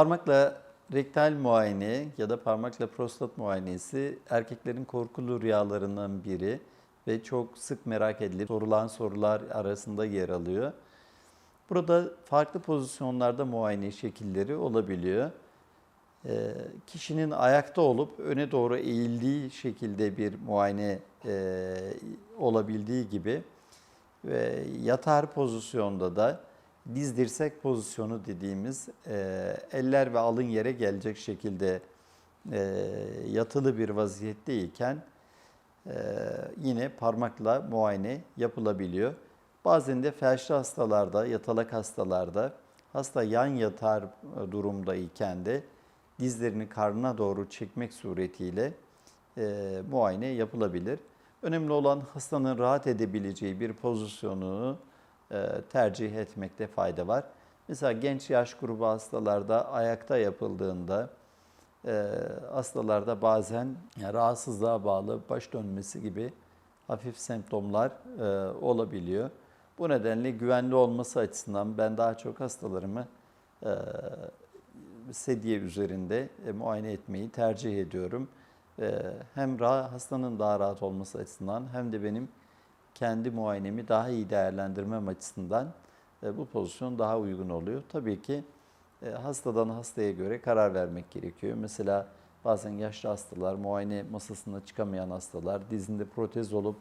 Parmakla rektal muayene ya da parmakla prostat muayenesi erkeklerin korkulu rüyalarından biri ve çok sık merak edilip sorulan sorular arasında yer alıyor. Burada farklı pozisyonlarda muayene şekilleri olabiliyor. Ee, kişinin ayakta olup öne doğru eğildiği şekilde bir muayene e, olabildiği gibi ve yatar pozisyonda da diz dirsek pozisyonu dediğimiz e, eller ve alın yere gelecek şekilde e, yatılı bir vaziyetteyken e, yine parmakla muayene yapılabiliyor. Bazen de felçli hastalarda, yatalak hastalarda hasta yan yatar durumdayken de dizlerini karnına doğru çekmek suretiyle e, muayene yapılabilir. Önemli olan hastanın rahat edebileceği bir pozisyonu e, tercih etmekte fayda var. Mesela genç yaş grubu hastalarda ayakta yapıldığında e, hastalarda bazen rahatsızlığa bağlı baş dönmesi gibi hafif semptomlar e, olabiliyor. Bu nedenle güvenli olması açısından ben daha çok hastalarımı e, sedye üzerinde e, muayene etmeyi tercih ediyorum. E, hem hastanın daha rahat olması açısından hem de benim kendi muayenemi daha iyi değerlendirmem açısından e, bu pozisyon daha uygun oluyor. Tabii ki e, hastadan hastaya göre karar vermek gerekiyor. Mesela bazen yaşlı hastalar, muayene masasına çıkamayan hastalar, dizinde protez olup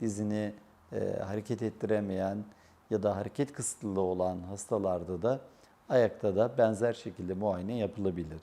dizini e, hareket ettiremeyen ya da hareket kısıtlılığı olan hastalarda da ayakta da benzer şekilde muayene yapılabilir.